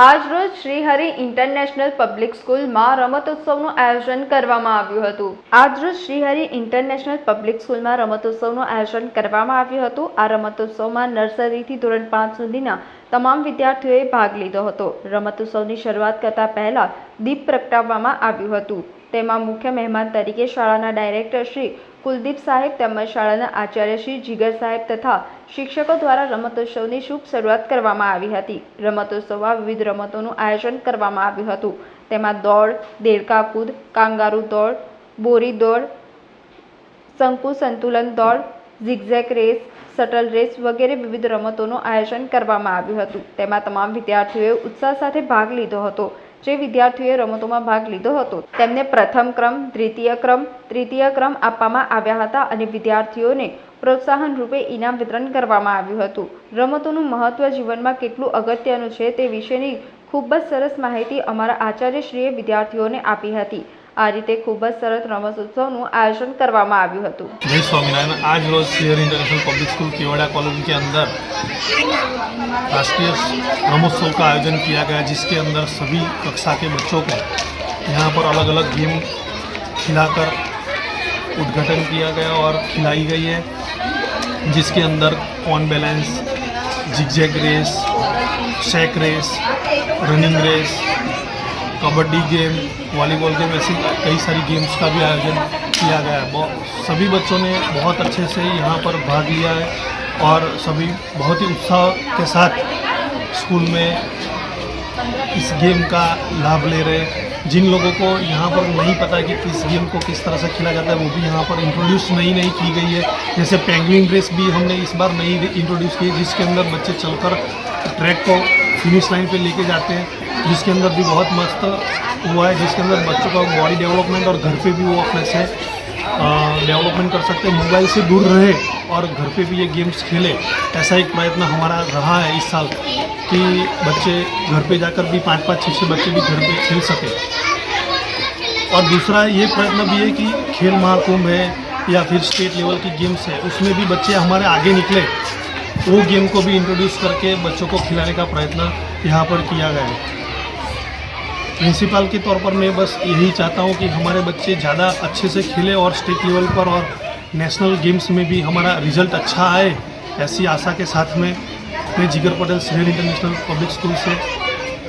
આજરોજ Shrihari international public સ્કૂલમાં રમતોત્સવનું આયોજન કરવામાં આવ્યું હતું આજરોજ શ્રીહરિ ઇન્ટરનેશનલ પબ્લિક સ્કૂલમાં રમતોત્સવનું આયોજન કરવામાં આવ્યું હતું આ રમતોત્સવમાં નર્સરીથી ધોરણ પાંચ સુધીના તમામ વિદ્યાર્થીઓએ ભાગ લીધો હતો રમતોત્સવની શરૂઆત કરતાં પહેલાં દીપ પ્રગટાવવામાં આવ્યું હતું તેમાં મુખ્ય મહેમાન તરીકે શાળાના ડાયરેક્ટર શ્રી કુલદીપ સાહેબ તેમજ શાળાના આચાર્ય શ્રી જીગર સાહેબ તથા શિક્ષકો દ્વારા રમતોત્સવની શુભ શરૂઆત કરવામાં આવી હતી રમતોત્સવમાં વિવિધ રમતોનું આયોજન કરવામાં આવ્યું હતું તેમાં દોડ દેડકા કૂદ કાંગારૂ દોડ બોરી દોડ શંકુ સંતુલન દોડ ઝિગઝેક રેસ શટલ રેસ વગેરે વિવિધ રમતોનું આયોજન કરવામાં આવ્યું હતું તેમાં તમામ વિદ્યાર્થીઓએ ઉત્સાહ સાથે ભાગ લીધો હતો જે વિદ્યાર્થીઓએ રમતોમાં ભાગ લીધો હતો તેમને પ્રથમ ક્રમ દ્વિતીય ક્રમ તૃતીય ક્રમ આપવામાં આવ્યા હતા અને વિદ્યાર્થીઓને પ્રોત્સાહન રૂપે ઇનામ વિતરણ કરવામાં આવ્યું હતું રમતોનું મહત્ત્વ જીવનમાં કેટલું અગત્યનું છે તે વિશેની ખૂબ જ સરસ માહિતી અમારા આચાર્યશ્રીએ વિદ્યાર્થીઓને આપી હતી આ રીતે ખૂબ જ સરત રમત ઉત્સવનું આયોજન કરવામાં આવ્યું હતું મે સ્વામિનારાયણ આજ રોજ city international public school Kevada colony કે અંદર વાર્ષિક રમત ઉત્સવનું આયોજન किया गया जिसके अंदर सभी कक्षा के बच्चों का यहां पर अलग-अलग गेम खिलाकर उद्घाटन किया गया और चलाई गई है जिसके अंदर cone balance zigzag race sack race running race kabaddi game volleyball game ऐसी कई सारी गेम्स का भी आयोजन किया गया है सभी बच्चों ने बहुत अच्छे से यहाँ पर भाग लिया है और सभी बहुत ही उत्साह के साथ स्कूल में इस गेम का लाभ ले रहे जिन लोगों को यहाँ पर नहीं पता कि किस गेम को किस तरह से खेला जाता है वो भी यहाँ पर इंट्रोड्यूस नई नई की गई है जैसे पेंगुइन रेस भी हमने इस बार नई इंट्रोड्यूस की जिसके अंदर बच्चे चलकर ट्रैक को फिनिश लाइन पे लेके जाते हैं जिसके अंदर भी बहुत मस्त हुआ है जिसके अंदर बच्चों का बॉडी डेवलपमेंट और घर पे भी वो अपने से डेवलपमेंट कर सकते हैं मोबाइल से दूर रहे और घर पे भी ये गेम्स खेले ऐसा एक प्रयत्न हमारा रहा है इस साल कि बच्चे घर पे जाकर भी पाँच पाँच छः छः बच्चे भी घर पर खेल सकें और दूसरा ये प्रयत्न भी है कि खेल महाकुंभ है या फिर स्टेट लेवल की गेम्स है उसमें भी बच्चे हमारे आगे निकले वो गेम को भी इंट्रोड्यूस करके बच्चों को खिलाने का प्रयत्न यहाँ पर किया गया है प्रिंसिपल के तौर पर मैं बस यही चाहता हूँ कि हमारे बच्चे ज़्यादा अच्छे से खेले और स्टेट लेवल पर और नेशनल गेम्स में भी हमारा रिजल्ट अच्छा आए ऐसी आशा के साथ में मैं जिगर पटेल सिनेल इंटरनेशनल पब्लिक स्कूल से